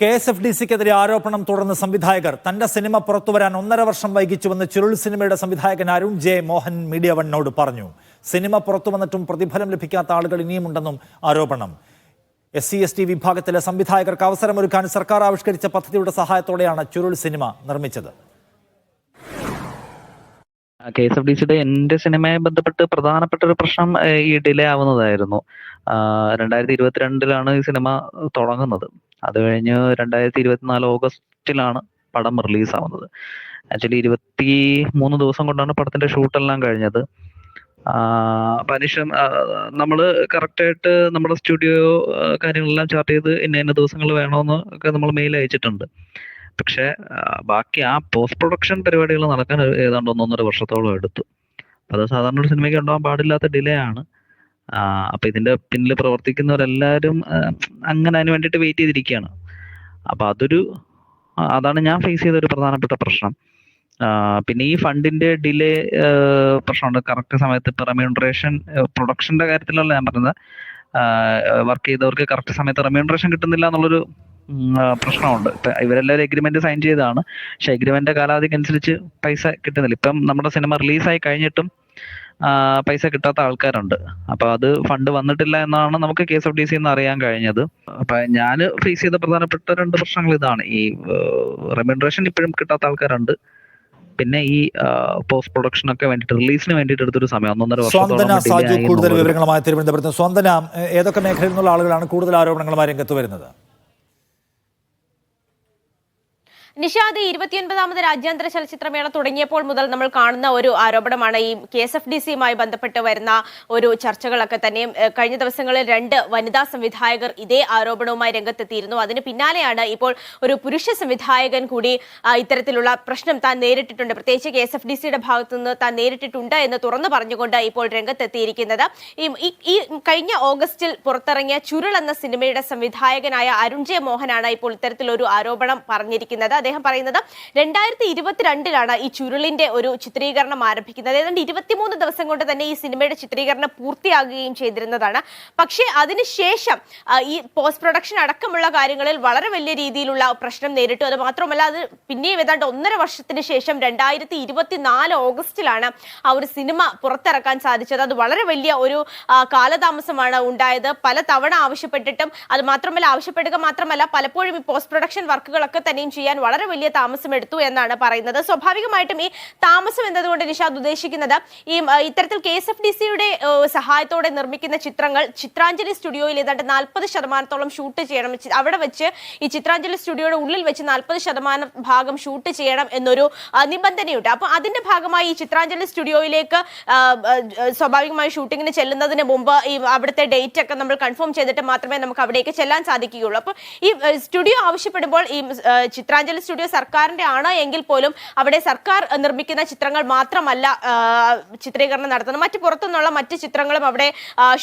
K S F D സിക്കെതിരെ ആരോപണം തുടർന്ന് സംവിധായകർ. തന്റെ സിനിമ പുറത്തുവരാൻ ഒന്നര വർഷം വൈകിച്ചുവെന്ന് ചുരുൾ സിനിമയുടെ സംവിധായകൻ അരുൺ ജെ മോഹൻ മീഡിയ വണ്ണോട് പറഞ്ഞു. സിനിമ പുറത്തു വന്നിട്ടും പ്രതിഫലം ലഭിക്കാത്ത ആളുകൾ ഇനിയുമുണ്ടെന്നും ആരോപണം. എസ് സി എസ് ടി വിഭാഗത്തിലെ സംവിധായകർക്ക് അവസരമൊരുക്കാൻ സർക്കാർ ആവിഷ്കരിച്ച പദ്ധതിയുടെ സഹായത്തോടെയാണ് ചുരുൾ സിനിമ നിർമ്മിച്ചത്. കെ എസ് എഫ് ഡി സിയുടെ എന്റെ സിനിമയെ ബന്ധപ്പെട്ട് പ്രധാനപ്പെട്ട ഒരു പ്രശ്നം ഈ ഡിലേ ആവുന്നതായിരുന്നു. രണ്ടായിരത്തി ഇരുപത്തിരണ്ടിലാണ് ഈ സിനിമ തുടങ്ങുന്നത്. അത് കഴിഞ്ഞ് രണ്ടായിരത്തി ഇരുപത്തിനാല് ഓഗസ്റ്റിലാണ് പടം റിലീസ് ആവുന്നത് ആക്ച്വലി ഇരുപത്തി മൂന്ന് ദിവസം കൊണ്ടാണ് പടത്തിന്റെ ഷൂട്ടെല്ലാം കഴിഞ്ഞത്. പനിഷം നമ്മൾ കറക്റ്റായിട്ട് നമ്മുടെ സ്റ്റുഡിയോ കാര്യങ്ങളെല്ലാം ചാർട്ട് ചെയ്ത് ഇന്ന ഇന്ന ദിവസങ്ങൾ വേണമെന്ന് ഒക്കെ നമ്മൾ മെയിൽ അയച്ചിട്ടുണ്ട്. പക്ഷെ ബാക്കി ആ പോസ്റ്റ് പ്രൊഡക്ഷൻ പരിപാടികൾ നടക്കാൻ ഏതാണ്ട് ഒന്നൊന്നര വർഷത്തോളം എടുത്തു. അത് സാധാരണ ഒരു സിനിമയ്ക്ക് ഉണ്ടാവാൻ പാടില്ലാത്ത ഡിലേ ആണ്. ആ, അപ്പൊ ഇതിന്റെ പിന്നിൽ പ്രവർത്തിക്കുന്നവരെല്ലാവരും ആ, അങ്ങനെ അതിന് വേണ്ടിയിട്ട് വെയിറ്റ് ചെയ്തിരിക്കുകയാണ്. അപ്പൊ അതൊരു അതാണ് ഞാൻ ഫേസ് ചെയ്ത ഒരു പ്രധാനപ്പെട്ട പ്രശ്നം. പിന്നെ ഈ ഫണ്ടിന്റെ ഡിലേ പ്രശ്നമുണ്ട്. കറക്റ്റ് സമയത്ത് ഇപ്പൊ റെമ്യൂണറേഷൻ പ്രൊഡക്ഷന്റെ കാര്യത്തിലല്ല ഞാൻ പറഞ്ഞത്. വർക്ക് ചെയ്തവർക്ക് കറക്റ്റ് സമയത്ത് റെമ്യൂണറേഷൻ കിട്ടുന്നില്ല എന്നുള്ളൊരു പ്രശ്നമുണ്ട്. ഇപ്പൊ ഇവരെല്ലാവരും എഗ്രിമെന്റ് സൈൻ ചെയ്തതാണ്. പക്ഷെ എഗ്രിമെന്റ് കാലാവധിക്ക് അനുസരിച്ച് പൈസ കിട്ടുന്നില്ല. ഇപ്പം നമ്മുടെ സിനിമ റിലീസായി കഴിഞ്ഞിട്ടും പൈസ കിട്ടാത്ത ആൾക്കാരുണ്ട്. അപ്പൊ അത് ഫണ്ട് വന്നിട്ടില്ല എന്നാണ് നമുക്ക് K S F D C എന്ന് അറിയാൻ കഴിഞ്ഞത്. അപ്പൊ ഞാൻ ഫേസ് ചെയ്ത പ്രധാനപ്പെട്ട രണ്ട് പ്രശ്നങ്ങൾ ഇതാണ്. ഈ റെമ്യൂണറേഷൻ ഇപ്പോഴും കിട്ടാത്ത ആൾക്കാരുണ്ട്. പിന്നെ ഈ പോസ്റ്റ് പ്രൊഡക്ഷൻ ഒക്കെ വേണ്ടിയിട്ട് റിലീസിന് വേണ്ടിയിട്ട് എടുത്തൊരു സമയം. ഒന്നൊന്നര വർഷം കൂടുതൽ വിവരങ്ങളുമായി തിരുവനന്തപുരത്ത്. സ്വാന്തന ഏ- ഏതൊക്കെ മേഖലയിൽ നിന്നുള്ള ആളുകളാണ് കൂടുതൽ ആരോപണങ്ങളുമായി രംഗത്ത് വരുന്നത്? നിഷാദ് ഇരുപത്തിയൊൻപതാമത് രാജ്യാന്തര ചലച്ചിത്രമേള തുടങ്ങിയപ്പോൾ മുതൽ നമ്മൾ കാണുന്ന ഒരു ആരോപണമാണ് ഈ കെ എസ് എഫ് ഡി സിയുമായി ബന്ധപ്പെട്ട് വരുന്ന ഒരു ചർച്ചകളൊക്കെ തന്നെയും. കഴിഞ്ഞ ദിവസങ്ങളിൽ രണ്ട് വനിതാ സംവിധായകർ ഇതേ ആരോപണവുമായി രംഗത്തെത്തിയിരുന്നു. അതിന് പിന്നാലെയാണ് ഇപ്പോൾ ഒരു പുരുഷ സംവിധായകൻ കൂടി ഇത്തരത്തിലുള്ള പ്രശ്നം താൻ നേരിട്ടിട്ടുണ്ട്. പ്രത്യേകിച്ച് കെ എസ് എഫ് ഡി സിയുടെ ഭാഗത്തു നിന്ന് താൻ നേരിട്ടിട്ടുണ്ട് എന്ന് തുറന്നു പറഞ്ഞുകൊണ്ട് ഇപ്പോൾ രംഗത്തെത്തിയിരിക്കുന്നത്. ഈ കഴിഞ്ഞ ഓഗസ്റ്റിൽ പുറത്തിറങ്ങിയ ചുരുൾ എന്ന സിനിമയുടെ സംവിധായകനായ അരുൺ ജെ മോഹനാണ് ഇപ്പോൾ ഇത്തരത്തിലൊരു ആരോപണം പറഞ്ഞിരിക്കുന്നത്. അദ്ദേഹം പറയുന്നത് രണ്ടായിരത്തി ഇരുപത്തിരണ്ടിലാണ് ഈ ചുരുളിന്റെ ഒരു ചിത്രീകരണം ആരംഭിക്കുന്നത്. ഏതാണ്ട് ഇരുപത്തിമൂന്ന് ദിവസം കൊണ്ട് തന്നെ ഈ സിനിമയുടെ ചിത്രീകരണം പൂർത്തിയാകുകയും ചെയ്തിരുന്നതാണ്. പക്ഷേ അതിനുശേഷം ഈ പോസ്റ്റ് പ്രൊഡക്ഷൻ അടക്കമുള്ള കാര്യങ്ങളിൽ വളരെ വലിയ രീതിയിലുള്ള പ്രശ്നം നേരിട്ടു. അത് മാത്രമല്ല അത് പിന്നെയും ഏതാണ്ട് ഒന്നര വർഷത്തിന് ശേഷം രണ്ടായിരത്തി ഇരുപത്തിനാല് ഓഗസ്റ്റിലാണ് ആ ഒരു സിനിമ പുറത്തിറക്കാൻ സാധിച്ചത്. അത് വളരെ വലിയ ഒരു കാലതാമസമാണ് ഉണ്ടായത്. പല തവണ ആവശ്യപ്പെട്ടിട്ടും അത് മാത്രമല്ല ആവശ്യപ്പെടുക മാത്രമല്ല പലപ്പോഴും ഈ പോസ്റ്റ് പ്രൊഡക്ഷൻ വർക്കുകളൊക്കെ തന്നെയും ചെയ്യാൻ വളരെ വലിയ താമസം എടുത്തു എന്നാണ് പറയുന്നത്. സ്വാഭാവികമായിട്ടും ഈ താമസം എന്നതുകൊണ്ട് നിഷാദ് ഉദ്ദേശിക്കുന്നത് ഈ ഇത്തരത്തിൽ കെ എസ് എഫ് ഡി സിയുടെ സഹായത്തോടെ നിർമ്മിക്കുന്ന ചിത്രങ്ങൾ ചിത്രാഞ്ജലി സ്റ്റുഡിയോയിൽ ഏതാണ്ട് നാൽപ്പത് ശതമാനത്തോളം ഷൂട്ട് ചെയ്യണം. അവിടെ വെച്ച് ഈ ചിത്രാഞ്ജലി സ്റ്റുഡിയോയുടെ ഉള്ളിൽ വെച്ച് നാൽപ്പത് ശതമാനം ഭാഗം ഷൂട്ട് ചെയ്യണം എന്നൊരു നിബന്ധനയുണ്ട്. അപ്പൊ അതിന്റെ ഭാഗമായി ഈ ചിത്രാഞ്ജലി സ്റ്റുഡിയോയിലേക്ക് സ്വാഭാവികമായി ഷൂട്ടിങ്ങിന് ചെല്ലുന്നതിന് മുമ്പ് ഈ അവിടുത്തെ ഡേറ്റ് ഒക്കെ നമ്മൾ കൺഫേം ചെയ്തിട്ട് മാത്രമേ നമുക്ക് അവിടേക്ക് ചെല്ലാൻ സാധിക്കുകയുള്ളൂ. അപ്പോൾ ഈ സ്റ്റുഡിയോ ആവശ്യപ്പെടുമ്പോൾ ഈ ചിത്രാഞ്ജലി സ്റ്റുഡിയോ സർക്കാരിന്റെ ആണ് എങ്കിൽ പോലും അവിടെ സർക്കാർ നിർമ്മിക്കുന്ന ചിത്രങ്ങൾ മാത്രമല്ല ചിത്രീകരണം നടത്തുന്നത്. മറ്റു പുറത്തുനിന്നുള്ള മറ്റ് ചിത്രങ്ങളും അവിടെ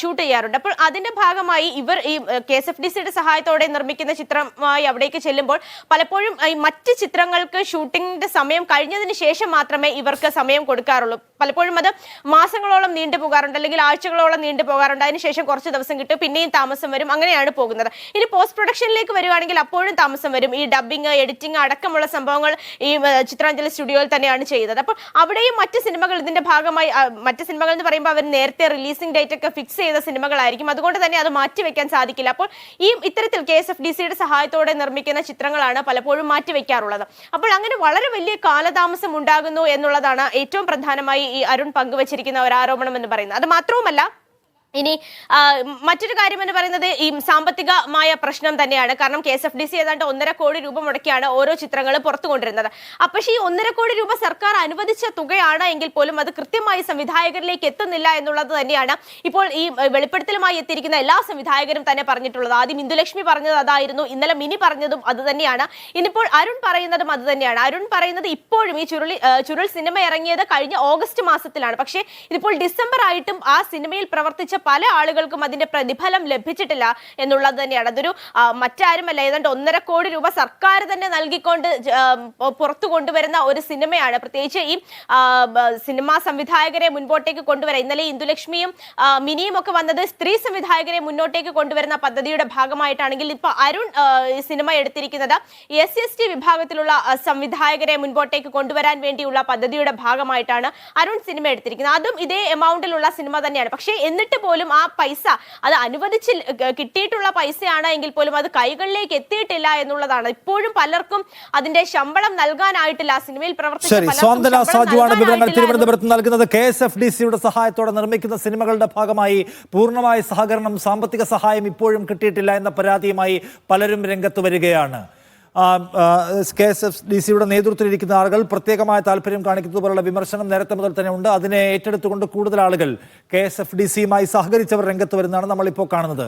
ഷൂട്ട് ചെയ്യാറുണ്ട്. അപ്പോൾ അതിന്റെ ഭാഗമായി ഇവർ ഈ കെ എസ് എഫ് ഡി സിയുടെ സഹായത്തോടെ നിർമ്മിക്കുന്ന ചിത്രമായി അവിടേക്ക് ചെല്ലുമ്പോൾ പലപ്പോഴും ഈ മറ്റ് ചിത്രങ്ങൾക്ക് ഷൂട്ടിങ്ങിന്റെ സമയം കഴിഞ്ഞതിന് ശേഷം മാത്രമേ ഇവർക്ക് സമയം കൊടുക്കാറുള്ളൂ. പലപ്പോഴും അത് മാസങ്ങളോളം നീണ്ടു പോകാറുണ്ട്. അല്ലെങ്കിൽ ആഴ്ചകളോളം നീണ്ടു പോകാറുണ്ട്. അതിനുശേഷം കുറച്ച് ദിവസം കിട്ടും. പിന്നെയും താമസം വരും. അങ്ങനെയാണ് പോകുന്നത്. ഇനി പോസ്റ്റ് പ്രൊഡക്ഷനിലേക്ക് വരുവാണെങ്കിൽ അപ്പോഴും താമസം വരും. ഈ ഡബിങ് എഡിറ്റിംഗ് അടക്കമുള്ള സംഭവങ്ങൾ ഈ ചിത്രാഞ്ജലി സ്റ്റുഡിയോയിൽ തന്നെയാണ് ചെയ്തത്. അപ്പോൾ അവിടെയും മറ്റ് സിനിമകൾ ഇതിന്റെ ഭാഗമായി മറ്റ് സിനിമകൾ എന്ന് പറയുമ്പോൾ അവർ നേരത്തെ റിലീസിംഗ് ഡേറ്റ് ഒക്കെ ഫിക്സ് ചെയ്ത സിനിമകളായിരിക്കും. അതുകൊണ്ട് തന്നെ അത് മാറ്റിവെക്കാൻ സാധിക്കില്ല. അപ്പോൾ ഈ ഇത്തരത്തിൽ കെ എസ് എഫ് ഡി സിയുടെ സഹായത്തോടെ നിർമ്മിക്കുന്ന ചിത്രങ്ങളാണ് പലപ്പോഴും മാറ്റിവെക്കാറുള്ളത്. അപ്പോൾ അങ്ങനെ വളരെ വലിയ കാലതാമസം ഉണ്ടാകുന്നു എന്നുള്ളതാണ് ഏറ്റവും പ്രധാനമായി ഈ അരുൺ പങ്കുവച്ചിരിക്കുന്ന ഒരു ആരോപണം എന്ന് പറയുന്നത്. അത് മാത്രവുമല്ല ഇനി മറ്റൊരു കാര്യം എന്ന് പറയുന്നത് ഈ സാമ്പത്തികമായ പ്രശ്നം തന്നെയാണ്. കാരണം K S F D C ഏതാണ്ട് ഒന്നര കോടി രൂപ മുടക്കിയാണ് ഓരോ ചിത്രങ്ങൾ പുറത്തു കൊണ്ടിരുന്നത് അപ്പൊ ഈ ഒന്നര കോടി രൂപ സർക്കാർ അനുവദിച്ച തുകയാണ് എങ്കിൽ പോലും അത് കൃത്യമായി സംവിധായകരിലേക്ക് എത്തുന്നില്ല എന്നുള്ളത് തന്നെയാണ് ഇപ്പോൾ ഈ വെളിപ്പെടുത്തലുമായി എത്തിയിരിക്കുന്ന എല്ലാ സംവിധായകരും തന്നെ പറഞ്ഞിട്ടുള്ളത്. ആദ്യം ഇന്ദുലക്ഷ്മി പറഞ്ഞത് അതായിരുന്നു ഇന്നലെ മിനി പറഞ്ഞതും അത് തന്നെയാണ്. ഇന്നിപ്പോൾ അരുൺ പറയുന്നതും അത് തന്നെയാണ്. അരുൺ പറയുന്നത് ഇപ്പോഴും ഈ ചുരുളി ചുരുൾ സിനിമ ഇറങ്ങിയത് കഴിഞ്ഞ ഓഗസ്റ്റ് മാസത്തിലാണ്. പക്ഷേ ഇതിപ്പോൾ ഡിസംബർ ആയിട്ടും ആ സിനിമയിൽ പ്രവർത്തിച്ച പല ആളുകൾക്കും അതിന്റെ പ്രതിഫലം ലഭിച്ചിട്ടില്ല എന്നുള്ളത് തന്നെയാണ്. അതൊരു മറ്റാരുമല്ല. ഏതാണ്ട് ഒന്നര കോടി രൂപ സർക്കാർ തന്നെ നൽകിക്കൊണ്ട് പുറത്തു കൊണ്ടുവരുന്ന ഒരു സിനിമയാണ്. പ്രത്യേകിച്ച് ഈ സിനിമാ സംവിധായകരെ മുൻപോട്ടേക്ക് കൊണ്ടുവരാൻ. ഇന്നലെ ഇന്ദുലക്ഷ്മിയും മിനിയും ഒക്കെ വന്നത് സ്ത്രീ സംവിധായകരെ മുന്നോട്ടേക്ക് കൊണ്ടുവരുന്ന പദ്ധതിയുടെ ഭാഗമായിട്ടാണെങ്കിൽ ഇപ്പൊ അരുൺ സിനിമ എടുത്തിരിക്കുന്നത് എസ് എസ് ടി വിഭാഗത്തിലുള്ള സംവിധായകരെ മുൻപോട്ടേക്ക് കൊണ്ടുവരാൻ വേണ്ടിയുള്ള പദ്ധതിയുടെ ഭാഗമായിട്ടാണ് അരുൺ സിനിമ എടുത്തിരിക്കുന്നത്. അതും ഇതേ എമൗണ്ടിലുള്ള സിനിമ തന്നെയാണ്. പക്ഷേ എന്നിട്ട് ആ പൈസ അത് അനുവദിച്ച് കിട്ടിയിട്ടുള്ള പൈസയാണ് എങ്കിൽ പോലും അത് കൈകളിലേക്ക് എത്തിയിട്ടില്ല എന്നുള്ളതാണ്. ഇപ്പോഴും പലർക്കും അതിന്റെ ശമ്പളം നൽകാനായിട്ടില്ല. സിനിമയിൽ ശരി പലർക്കും സ്വാന്തന സാജുവാണ് വിവരങ്ങൾ തിരുവനന്തപുരത്ത് നൽകുന്നത്. കെ എസ് എഫ് ഡി സിയുടെ സഹായത്തോടെ നിർമ്മിക്കുന്ന സിനിമകളുടെ ഭാഗമായി പൂർണമായ സഹകരണം സാമ്പത്തിക സഹായം ഇപ്പോഴും കിട്ടിയിട്ടില്ല എന്ന പരാതിയുമായി പലരും രംഗത്ത് വരികയാണ്. കെ എസ് എഫ് ഡി സിയുടെ നേതൃത്വത്തിലിരിക്കുന്ന ആളുകൾ പ്രത്യേകമായ താല്പര്യം കാണിക്കുന്നത് പോലുള്ള വിമർശനം നേരത്തെ മുതൽ തന്നെ ഉണ്ട്. അതിനെ ഏറ്റെടുത്തുകൊണ്ട് കൂടുതൽ ആളുകൾ കെ എസ് എഫ് ഡി സിയുമായി സഹകരിച്ചവർ രംഗത്ത് വരുന്നതാണ് നമ്മളിപ്പോൾ കാണുന്നത്.